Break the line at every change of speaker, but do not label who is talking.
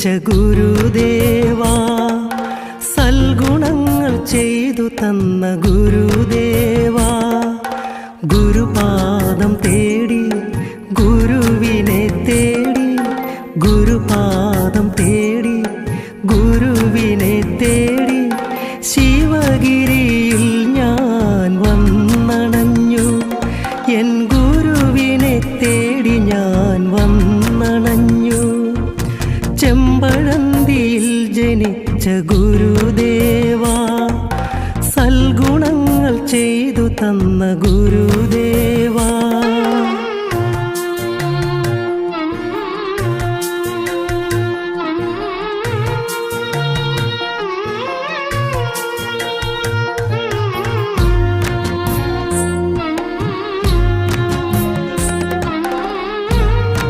ജനിച്ച ഗുരുദേവാ സൽഗുണങ്ങൾ ചെയ്തു തന്ന ഗുരുദേവാ. ഗുരുപാദം തേടി ഗുരുവിനെ തേടി ഗുരുപാദം തേടി ഗുരുവിനെ തേടി ശിവഗിരിയിൽ ജനിച്ച ഗുരുദേവാ സൽഗുണങ്ങൾ ചെയ്തു തന്ന ഗുരുദേവാ